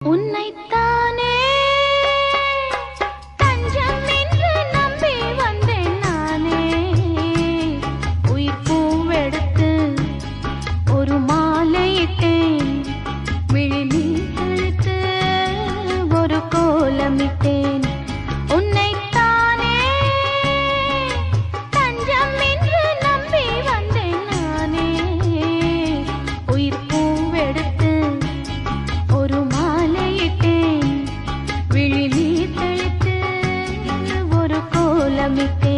உன்னைத்தானே. தஞ்சம் என்று நம்பி வந்தேன் நானே. உயிர் பூவெடுத்து ஒரு மாலையிட்டேன் வெளி தழுத்து ஒரு கோலமிட்டு